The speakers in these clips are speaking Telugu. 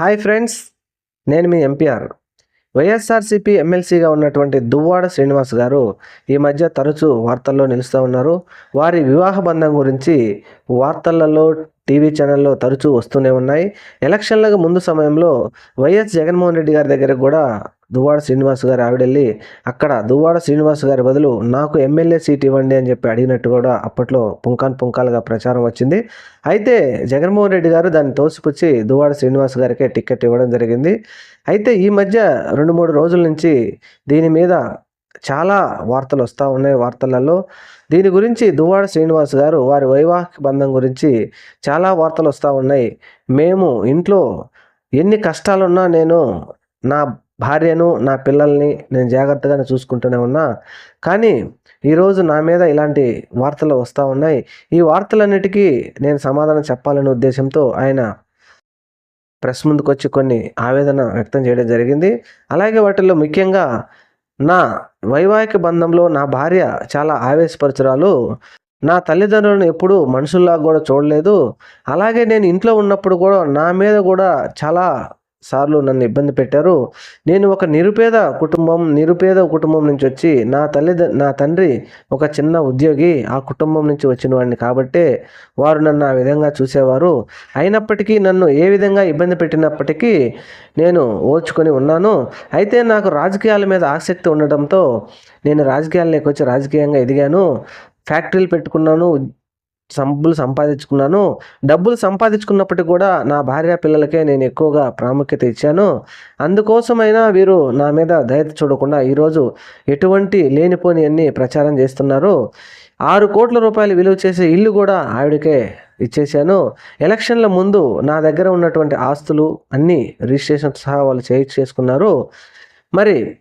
హాయ్ ఫ్రెండ్స్ నేను మీ ఎంపీఆర్. వైఎస్ఆర్సీపీ ఎమ్మెల్సీగా ఉన్నటువంటి దువ్వాడ శ్రీనివాస్ గారు ఈ మధ్య తరచూ వార్తల్లో నిలుస్తూ ఉన్నారు. వారి వివాహ బంధం గురించి వార్తలలో టీవీ ఛానల్లో తరచూ వస్తూనే ఉన్నాయి. ఎలక్షన్లకు ముందు సమయంలో వైఎస్ జగన్మోహన్ రెడ్డి గారి దగ్గర కూడా దువ్వాడ శ్రీనివాస్ గారు ఆవిడెళ్ళి అక్కడ దువ్వాడ శ్రీనివాస్ గారి బదులు నాకు ఎమ్మెల్యే సీట్ ఇవ్వండి అని చెప్పి అడిగినట్టు కూడా అప్పట్లో పుంకాన్ పుంకాలుగా ప్రచారం వచ్చింది. అయితే జగన్మోహన్ రెడ్డి గారు దాన్ని తోసిపుచ్చి దువ్వాడ శ్రీనివాస్ గారికే టికెట్ ఇవ్వడం జరిగింది. అయితే ఈ మధ్య రెండు మూడు రోజుల నుంచి దీని మీద చాలా వార్తలు వస్తూ ఉన్నాయి వార్తలలో. దీని గురించి దువ్వాడ శ్రీనివాస్ గారు వారి వైవాహిక బంధం గురించి చాలా వార్తలు వస్తూ ఉన్నాయి. మేము ఇంట్లో ఎన్ని కష్టాలున్నా నేను నా భార్యను నా పిల్లల్ని నేను జాగ్రత్తగానే చూసుకుంటూనే ఉన్నా. కానీ ఈరోజు నా మీద ఇలాంటి వార్తలు వస్తూ ఉన్నాయి. ఈ వార్తలన్నిటికీ నేను సమాధానం చెప్పాలనే ఉద్దేశంతో ఆయన ప్రెస్ ముందుకు వచ్చి కొన్ని ఆవేదన వ్యక్తం చేయడం జరిగింది. అలాగే వాటిల్లో ముఖ్యంగా నా వైవాహిక బంధంలో నా భార్య చాలా ఆవేశపరచురాలు. నా తల్లిదండ్రులను ఎప్పుడూ మనుషుల్లా కూడా చూడలేదు. అలాగే నేను ఇంట్లో ఉన్నప్పుడు కూడా నా మీద కూడా చాలా సార్లు నన్ను ఇబ్బంది పెట్టారు. నేను ఒక నిరుపేద కుటుంబం నిరుపేద కుటుంబం నుంచి వచ్చి నా తల్లి నా తండ్రి ఒక చిన్న ఉద్యోగి ఆ కుటుంబం నుంచి వచ్చిన వాడిని కాబట్టే వారు నన్ను ఆ విధంగా చూసేవారు. అయినప్పటికీ నన్ను ఏ విధంగా ఇబ్బంది పెట్టినప్పటికీ నేను ఓర్చుకొని ఉన్నాను. అయితే నాకు రాజకీయాల మీద ఆసక్తి ఉండడంతో నేను రాజకీయాల్లోకి వచ్చి రాజకీయంగా ఎదిగాను. ఫ్యాక్టరీలు పెట్టుకున్నాను డబ్బులు సంపాదించుకున్నాను. డబ్బులు సంపాదించుకున్నప్పటికీ కూడా నా భార్య పిల్లలకే నేను ఎక్కువగా ప్రాముఖ్యత ఇచ్చాను. అందుకోసమైనా వీరు నా మీద దయ చూడకుండా ఈరోజు ఎటువంటి లేనిపోని అన్ని ప్రచారం చేస్తున్నారు. ఆరు కోట్ల రూపాయలు విలువ చేసే ఇల్లు కూడా ఆవిడకే ఇచ్చేసాను ఎలక్షన్ల ముందు నా దగ్గర ఉన్నటువంటి ఆస్తులు అన్నీ రిజిస్ట్రేషన్ సహా వాళ్ళు చేయి చేసుకున్నారు. మరి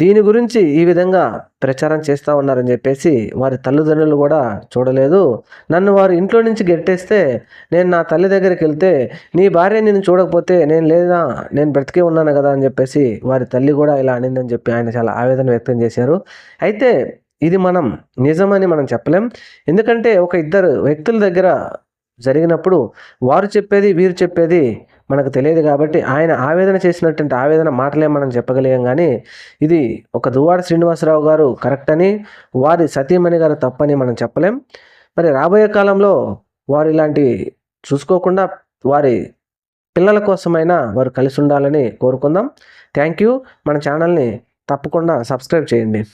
దీని గురించి ఈ విధంగా ప్రచారం చేస్తూ ఉన్నారని చెప్పేసి వారి తల్లిదండ్రులు కూడా చూడలేదు. నన్ను వారు ఇంట్లో నుంచి గెట్టేస్తే నేను నా తల్లి దగ్గరికి వెళ్తే నీ భార్య నేను చూడకపోతే నేను లేదా నేను బ్రతికే ఉన్నాను కదా అని చెప్పేసి వారి తల్లి కూడా ఇలా అనిందని చెప్పి ఆయన చాలా ఆవేదన వ్యక్తం చేశారు. అయితే ఇది మనం నిజమని మనం చెప్పలేం. ఎందుకంటే ఒక ఇద్దరు వ్యక్తుల దగ్గర జరిగినప్పుడు వారు చెప్పేది వీరు చెప్పేది మనకు తెలియదు కాబట్టి ఆయన ఆవేదన చేసినటువంటి ఆవేదన మాటలే మనం చెప్పగలిగాం. కానీ ఇది ఒక దువ్వాడ శ్రీనివాసరావు గారు కరెక్ట్ అని వారి సతీమణి గారు తప్పని మనం చెప్పలేం. మరి రాబోయే కాలంలో వారు ఇలాంటి చూసుకోకుండా వారి పిల్లల కోసమైనా వారు కలిసి ఉండాలని కోరుకుందాం. Thank you. మన ఛానల్ని తప్పకుండా సబ్స్క్రైబ్ చేయండి.